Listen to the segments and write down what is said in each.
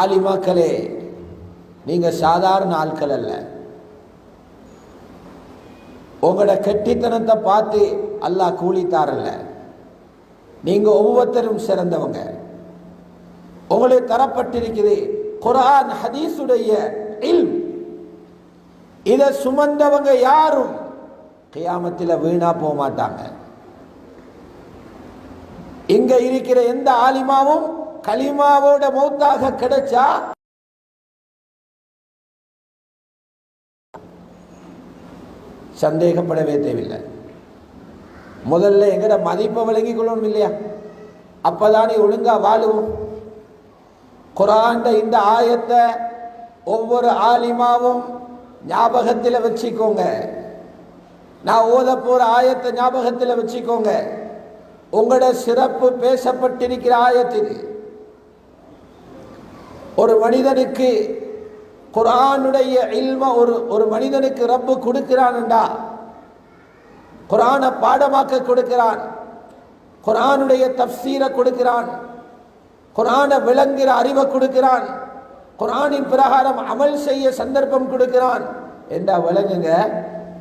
ஆலிமாக்களே நீங்க சாதாரண ஆட்கள் அல்ல. உங்களோட கெட்டித்தனத்தை பார்த்து அல்லாஹ் கூலித்தாரல்ல நீங்கள் நீங்க ஒவ்வொருத்தரும் சிறந்தவங்க. உங்களுக்கு தரப்பட்டிருக்குது குரான் ஹதீஸுடைய இல் இதை சுமந்தவங்க யாரும் கியாமத்தில் வீணா போக மாட்டாங்க இங்க இருக்கிற எந்த ஆலிமாவும் கலிமாவோட மௌத்தாக கிடைச்சா சந்தேகப்படவே தேவையில்லை. முதல்ல எங்கட மதிப்பை விளங்கிக் கொள்ளணும் இல்லையா? அப்பதானே ஒழுங்கா வாழுவோம். குரான்ட இந்த ஆயத்தை ஒவ்வொரு ஆலிமாவும் ஞாபகத்தில் வச்சுக்கோங்க. நான் ஓத போற ஆயத்தை ஞாபகத்தில் வச்சுக்கோங்க. உங்களோட சிறப்பு பேசப்பட்டிருக்கிற ஆயத்துக்கு ஒரு மனிதனுக்கு குரானுடைய இல்ம ஒரு ஒரு மனிதனுக்கு ரப்பு கொடுக்கிறான்டா குரானை பாடமாக்க கொடுக்கிறான். குரானுடைய தப்சீரை கொடுக்கிறான். குரானை விளங்குகிற அறிவை கொடுக்கிறான். குரானின் பிரகாரம் அமல் செய்ய சந்தர்ப்பம் கொடுக்கிறான். என்றா விளங்குங்க?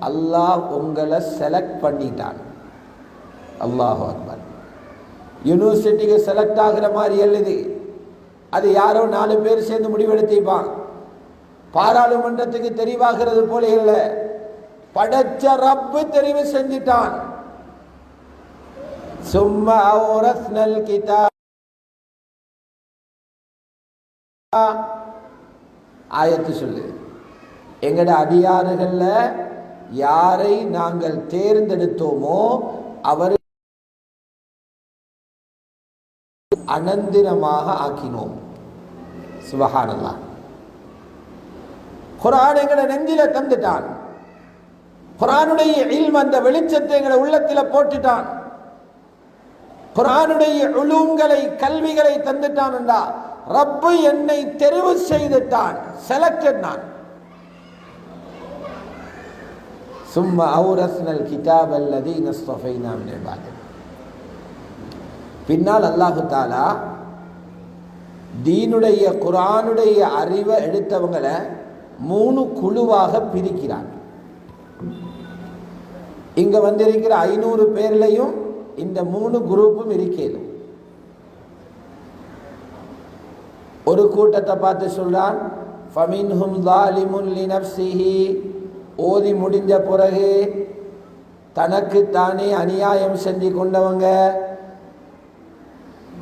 அல்லாஹ் உங்களை செலக்ட் பண்ணிட்டான். அல்லாஹ் அக்பர். யூனிவர்சிட்டிக்கு செலக்ட் ஆகிற மாதிரி எழுதி. அது யாரோ நாலு பேர் சேர்ந்து முடிவெடுத்திப்பான் பாராளுமன்றத்துக்கு தெரிவாகிறது போல இல்லை. படைச்ச ரப்பு தெரிவு செஞ்சிட்டான். சும்மா ஓரஸ்னல் கிதா ஆயத்து சொல்லு. எங்கட அடியாறுகள்ல யாரை நாங்கள் தேர்ந்தெடுத்தோமோ அவர் அனந்திரமாக ஆக்கினோம். சுபஹானல்லா குரான் எங்களை நெஞ்சில தந்துட்டான். குரானுடைய இல்ம் அந்த வெளிச்சத்தை எங்களை உள்ளத்தில் போட்டுட்டான். குரானுடைய உலூம்களை கல்விகளை தந்துட்டான்டா ரப்பு என்னை தெரிவு செய்துட்டான் செலக்டட் நான். சும்மா அவுரஸ்னல் கிதாப் அல்லது நஸ்தஃபைனா மின் இபாதினா பின்னால் அல்லாஹு தாலா தீனுடைய குரானுடைய அறிவை எடுத்தவங்களை மூணு குழுவாக பிரிக்கிறான். இங்கே வந்திருக்கிற ஐநூறு பேர்லையும் இந்த மூணு குரூப்பும் இருக்கிறது ஒரு கூட்டத்தை பார்த்து சொல்கிறான் ஃபமின்ஹும் தாலிமுன் லினப்சிஹி ஓதி முடிஞ்ச பிறகு தனக்கு தானே அநியாயம் செஞ்சு கொண்டவங்க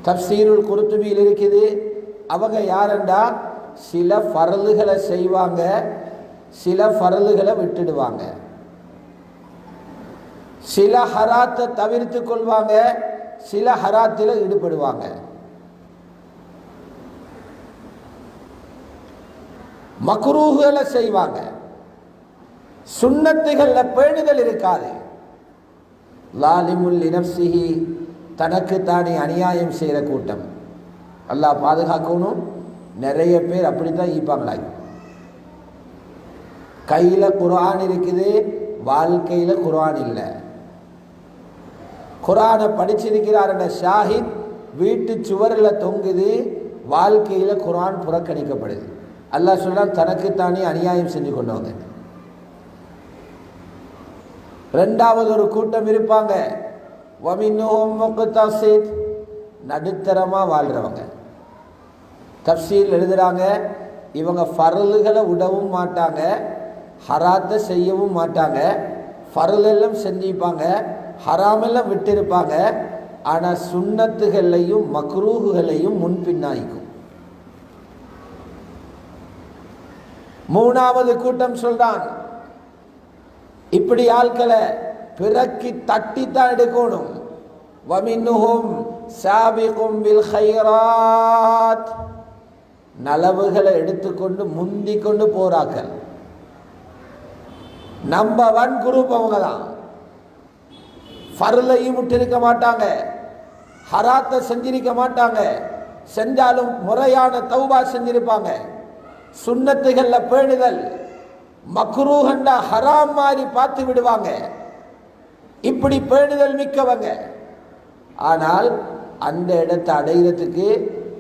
தப்சீருள் குருத்துபியில் இருக்குது. அவங்க யாருண்டா? சில ஃபரலுகளை செய்வாங்க சில ஃபரலுகளை விட்டுடுவாங்க. சில ஹராத்தை தவிர்த்து கொள்வாங்க சில ஹராத்தில் ஈடுபடுவாங்க. மக்ரூகளை செய்வாங்க. சுண்ணத்துகளில் பேணுதல் இருக்காது. லாலிமுல் இனப்சிஹி தனக்கு தானே அநியாயம் செய்கிற கூட்டம். அல்லாஹ் பாதுகாக்கணும். நிறைய பேர் அப்படித்தான் ஈப்பாங்களாய் கையில் குரான் இருக்குது வாழ்க்கையில் குரான் இல்லை. குரானை படிச்சிருக்கிறார் ஷாஹித் வீட்டு சுவரில் தொங்குது வாழ்க்கையில் குரான் புறக்கணிக்கப்படுது. அல்லாஹ் சொல்றான் தனக்குத்தானே அநியாயம் செஞ்சு கொண்டவங்க. ரெண்டாவது ஒரு கூட்டம் இருப்பாங்க. வமின்னுஹும் முக்தஸித் நடுத்தரமாக வாழ்கிறவங்க தப்சீல் எழுதுகிறாங்க இவங்க ஃபரலுகளை விடவும் மாட்டாங்க ஹராத்தை செய்யவும் மாட்டாங்க ஃபரலெல்லாம் செஞ்சுப்பாங்க ஹராமெல்லாம் விட்டிருப்பாங்க ஆனால் சுண்ணத்துகளையும் மக்ரூகுகளையும் முன்பின்னாய்க்கும் மூணாவது கூட்டம் சொல்றான் இப்படி ஆட்களை பிறக்கி தட்டித்தான் எடுக்கணும். வமின்னுகும் சாபிகும் வில் ஹைராத் நலவுகளை எடுத்துக்கொண்டு முந்தி கொண்டு போறாக்கள் நம்பர் ஒன் குரூப் அவங்க தான் ஃபர்லையும் விட்டிருக்க மாட்டாங்க. ஹராத்தை செஞ்சிருக்க மாட்டாங்க. செஞ்சாலும் முறையான தௌபா செஞ்சிருப்பாங்க. சுண்ணத்துகள்ல பேணுதல். மக்ரூஹண்டா ஹராம் மாதிரி பார்த்து விடுவாங்க. இப்படி பேணுதல் மிக்கவங்க. ஆனால் அந்த இடத்தை அடைகிறதுக்கு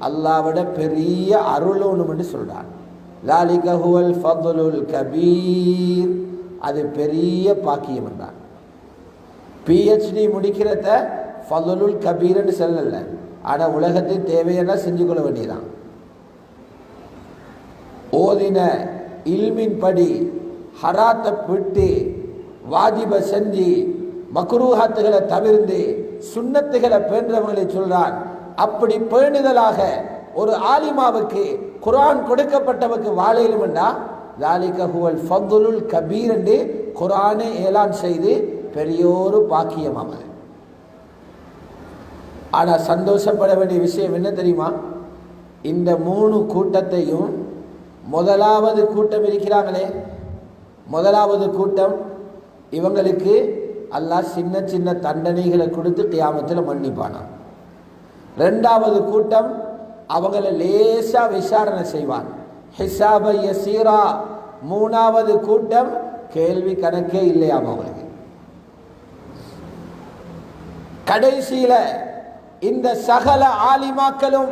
அல்லாவிட பெரிய அருள் ஒன்று சொல்கிறான் லாலிக ஃபதுலுல் கபீர் அது பெரிய பாக்கியம் என்றான். பிஹெச்டி முடிக்கிறத ஃபதுலுல் கபீர்னு சொல்லலை. ஆனால் உலகத்துக்கு தேவையான செஞ்சு கொள்ள வேண்டியதான் ஓதின இல்மின் படி ஹராத்தை விட்டு வாஜிப செஞ்சு மக்ரூஹாத்துகளை தவிர்ந்து சுண்ணத்துகளை பேன்றவர்களை சொல்றான். அப்படி பேணுதலாக ஒரு ஆலிமாவுக்கு குரான் கொடுக்கப்பட்டவருக்கு வாழையிலும் என்றா லாலிக ஹுவல் ஃபதுலுல் கபீர் என்று குரானை ஏலான் செய்து பெரியோரு பாக்கியம் அவர் ஆனா சந்தோஷப்பட வேண்டிய விஷயம் என்ன தெரியுமா? இந்த மூணு கூட்டத்தையும் முதலாவது கூட்டம் இருக்கிறாங்களே. முதலாவது கூட்டம் இவங்களுக்கு அல்லாஹ் சின்ன சின்ன தண்டனைகளை கொடுத்து கியாமத்தில் மன்னிப்பானான். ரெண்டாவது கூட்டம் அவங்கள லேசா விசாரணை செய்வான். ஹிசாப யசீரா. மூணாவது கூட்டம் கேள்வி கணக்கே இல்லையாம் அவங்களுக்கு. கடைசியில் இந்த சகல ஆலிமாக்களும்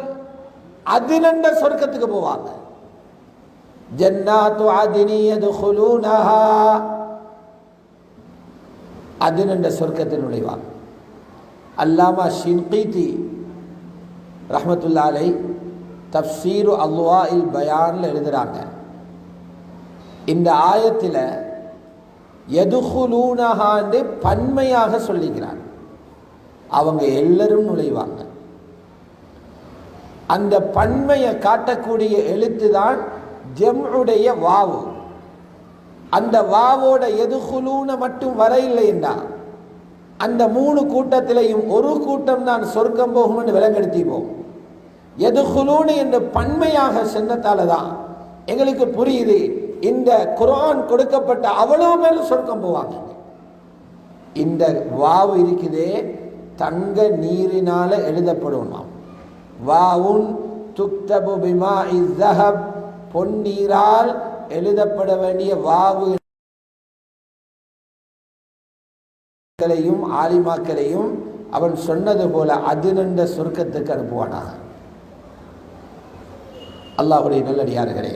அதினண்ட சொர்க்கத்துக்கு போவாங்க. ஜன்னாத்து அதினி யதுகுலூனஹா அதினண்ட சொர்க்கத்தில் நுழைவாங்க அல்லாமா ஷின்கீதி ரஹமத்துல்லாலை தப்சீரு அல்வா இல் பயான்ல எழுதுறாங்க இந்த ஆயத்தில் எதுகுலூனஹான்னு பன்மையாக சொல்லிக்கிறாங்க அவங்க எல்லாரும் நுழைவாங்க அந்த பன்மையை காட்டக்கூடிய எழுத்து தான் ஜெம்முடைய வாவு அந்த வாவோட எதுகுலூன மட்டும் வர இல்லைன்னா அந்த மூணு கூட்டத்திலையும் ஒரு கூட்டம் தான் சொர்க்கம் போகும்னு விலங்கெடுத்திப்போம் எதுகுலூனு என்று பன்மையாக சொன்னதால தான் எங்களுக்கு புரியுது இந்த குரான் கொடுக்கப்பட்ட அவ்வளவு பேரும் சொர்க்கம் போவாங்க. இந்த வாவு இருக்குதே தங்க நீரினால எழுதப்படுமாம். வாவுன் துக்தபு பிமா இஸ்ஸஹப் பொன்னீரால் எழுதப்பட வேண்டிய வாவு ஆலிமாக்களையும் அவன் சொன்னது போல அதினண்ட சொர்க்கத்துக்கு அனுப்புவானாக. அல்லாஹுடைய நல்லடியார்களே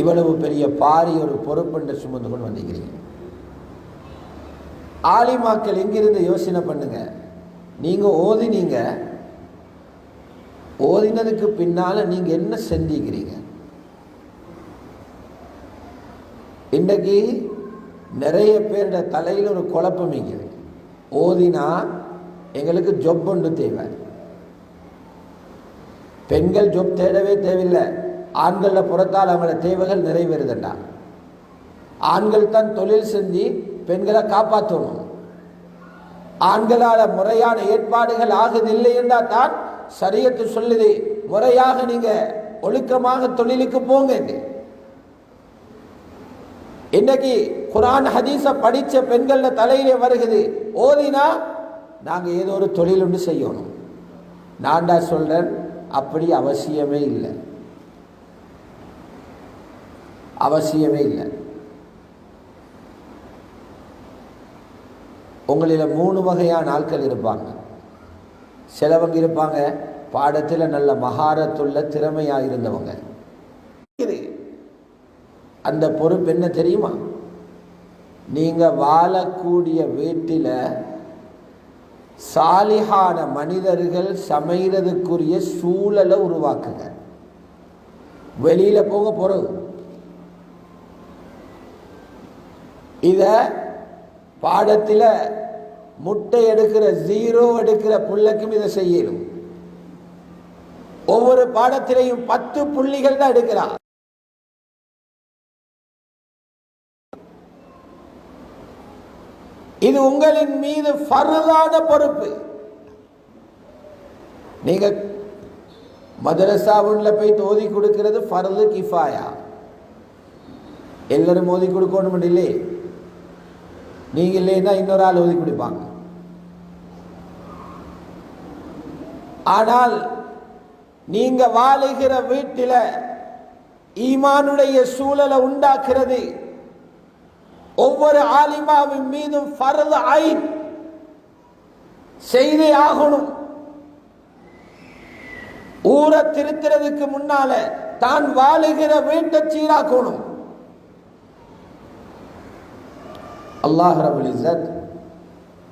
இவ்வளவு பெரிய பாரி ஒரு பொறுப்பென்று சுமந்து கொண்டு வந்திருக்கிறீங்க ஆலிமாக்கள் எங்கிருந்து யோசனை பண்ணுங்க? நீங்க ஓதினீங்க. ஓதினதுக்கு பின்னால நீங்க என்ன செஞ்சிக்கிறீங்க? இன்றைக்கி நிறைய பேரோட தலையில் ஒரு குழப்பம் இருக்குது. ஓதினா எங்களுக்கு ஜொப் ஒன்று தேவை. பெண்கள் ஜொப் தேடவே தேவையில்லை. ஆண்களில் புறத்தால் அவங்களோட தேவைகள் நிறைவேறுதுண்டா. ஆண்கள் தான் தொழில் செஞ்சு பெண்களை காப்பாற்றணும். ஆண்களால் முறையான ஏற்பாடுகள் ஆகுதில்லை என்றால் தான் சரியத்து சொல்லுது முறையாக நீங்கள் ஒழுக்கமாக தொழிலுக்கு போங்க என்று. இன்னைக்கு குரான் ஹதீஸை படித்த பெண்களில் தலையிலே வருகிறது. ஓதினா நாங்கள் ஏதோ ஒரு தொழில் ஒன்று செய்யணும். நான்டா சொல்றேன் அப்படி அவசியமே இல்லை. அவசியமே இல்லை. உங்களில் மூணு வகையான ஆட்கள் இருப்பாங்க. சிலவங்க இருப்பாங்க பாடத்தில் நல்ல மகாரத்துள்ள திறமையாக இருந்தவங்க. இது அந்த பொறுப்பு என்ன தெரியுமா? நீங்கள் வாழக்கூடிய வீட்டில் சாலிகான மனிதர்கள் சமைகிறதுக்குரிய சூழலை உருவாக்குங்க. வெளியில் போக போகிறது இதை பாடத்தில் முட்டை எடுக்கிற ஜீரோ எடுக்கிற புள்ளக்கும் இதை செய்யணும். ஒவ்வொரு பாடத்திலையும் பத்து புள்ளிகள் தான் எடுக்கிறான் இது உங்களின் மீது ஃபர்தான பொறுப்பு. நீங்க உள்ள போய் ஓதி கொடுக்கிறது ஃபர்து கிஃபாயா? எல்லாரும் ஓதி கொடுக்கணும் இல்லை நீங்க இல்லைன்னா இன்னொரு ஆள் ஓதி கொடுப்பாங்க. ஆனால் நீங்க வாழுகிற வீட்டில் ஈமானுடைய சூழலை உண்டாக்குறது ஒவ்வொரு ஆலிமாவின் மீதும் ஃபர்து ஐன் செய்தே ஆகணும். ஊரை திருத்துறதுக்கு முன்னால தான் வாழுகிற வீட்டை சீராக்கணும். அல்லாஹ் ரபுல் இசத்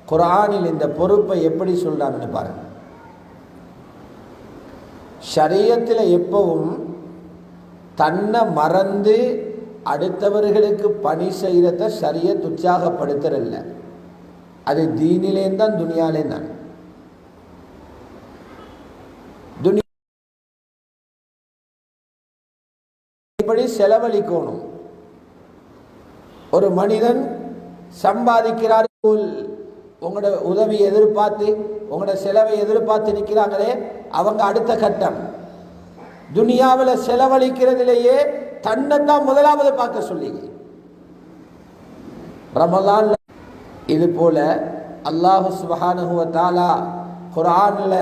குரானில் இந்த பொறுப்பை எப்படி சொல்றான்னு பாருங்க. சரியத்தில் எப்பவும் தன்னை மறந்து அடுத்தவர்களுக்கு பணி செய்கிறத சரியாக உற்சாகப்படுத்துறல்ல அது தீனிலேயும் தான் துனியாலேயும் தான். துனி இப்படி செலவழிக்கணும். ஒரு மனிதன் சம்பாதிக்கிறார் உங்களோட உதவி எதிர்பார்த்து உங்களோட செலவை எதிர்பார்த்து நிற்கிறாங்களே அவங்க அடுத்த கட்டம். துனியாவில் செலவழிக்கிறதுலேயே தன்னை தான் முதலாவது பார்க்க சொல்லி ரமலான் இது போல அல்லாஹு சுபஹானஹுவ தாலா குரானில்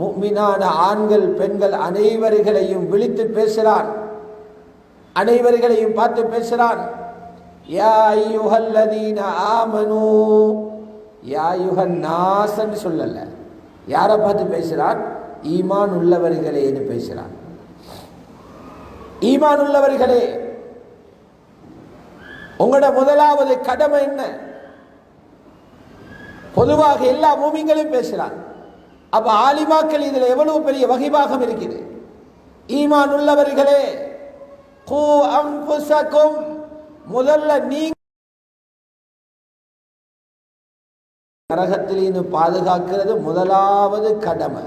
முக்மினான ஆண்கள் பெண்கள் அனைவர்களையும் விழித்து பேசுகிறான். அனைவர்களையும் பார்த்து பேசுகிறான். யா ஐயுஹல்லதீன ஆமனு யா யுகன் நாசன்னு சொல்லல. யாரை பார்த்து பேசுகிறான்? ஈமான் உள்ளவர்களேன்னு பேசுகிறான். ஈமான் உள்ளவர்களே உங்களோட முதலாவது கடமை என்ன? பொதுவாக எல்லா மூமிங்களும் பேசுகிறான் அப்ப ஆலிமாக்கள் இதில் எவ்வளவு பெரிய வகைபாகம் இருக்குது? ஈமான் உள்ளவர்களே கூ அம்புசக்கும் முதல்ல நீங்க நரகத்திலிருந்து பாதுகாக்கிறது முதலாவது கடமை.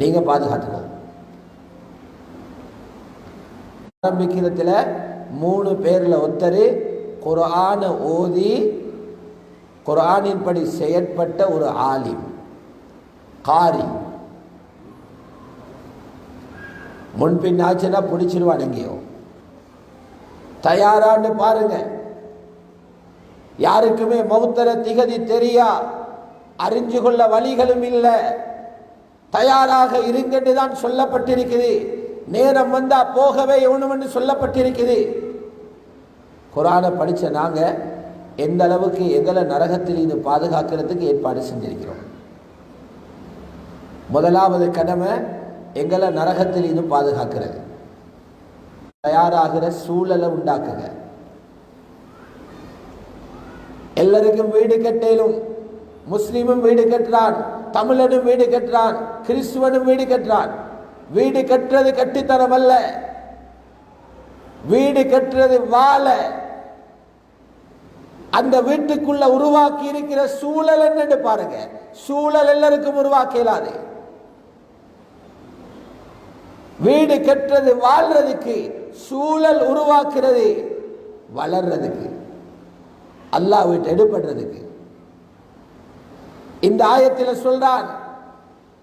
நீங்க பாதுகாத்துக்கோ ஆரம்பிக்கிறதுல மூணு பேரில் ஒருத்தர் குரானை ஓதி குரானின்படி செயற்பட்ட ஒரு ஆலிம் காரி. முன்பின் ஆச்சுன்னா பிடிச்சிருவான் எங்கேயோ தயாரான்னு பாருங்க. யாருக்குமே மௌத்தர திகதி தெரியா? அறிஞ்சு கொள்ள வழிகளும் இல்லை. தயாராக இருங்கன்னு தான் சொல்லப்பட்டிருக்குது. நேரம் வந்தா போகவே எவனும் சொல்லப்பட்டிருக்குது. குரானை படிச்ச நாங்க எந்த அளவுக்கு எங்களை நரகத்தில் இது பாதுகாக்கிறதுக்கு ஏற்பாடு செஞ்சிருக்கிறோம். முதலாவது கடமை எங்களை நரகத்தில் இது பாதுகாக்கிறது. தயாராகிற சூழலை உண்டாக்குங்க எல்லாருக்கும் வீடு கட்டேலும் முஸ்லீமும் வீடு கட்டுறான் தமிழனும் வீடு கட்டுறான் கிறிஸ்துவனும் வீடு கட்டுறான் வீடு கட்டுறது கட்டித்தரம் அல்ல. வீடு கட்டுறது வாழ. அந்த வீட்டுக்குள்ள உருவாக்கி இருக்கிற சூழல் என்னன்னு பாருங்க. சூழல் எல்லாருக்கும் உருவாக்க இயலாது வீடு கட்டுறது வாழ்றதுக்கு சூழல் உருவாக்குறது வளர்றதுக்கு அல்லாஹ் வீட்டு எடுபடுறதுக்கு. இந்த ஆயத்தில் சொல்றான்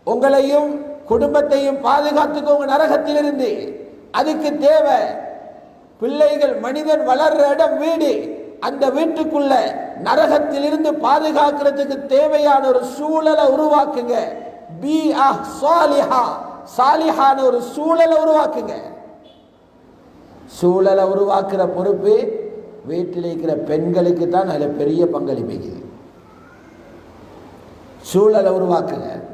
உங்களையும் குடும்பத்தையும் பாதுகாத்துக்கோங்க நரகத்திலிருந்து. அதுக்கு தேவை பிள்ளைகள் மனிதன் வளர்ற இடம் வீடு. அந்த வீட்டுக்குள்ள நரகத்திலிருந்து பாதுகாக்கிறதுக்கு தேவையான ஒரு சூழலை உருவாக்குங்க. பி அஹ் சாலிஹா. சாலிஹான ஒரு சூழலை உருவாக்குங்க. சூழலை உருவாக்குற பொறுப்பு வீட்டில் இருக்கிற பெண்களுக்கு தான் அதில் பெரிய பங்களிப்பு இருக்குது. சூழலை உருவாக்குங்க.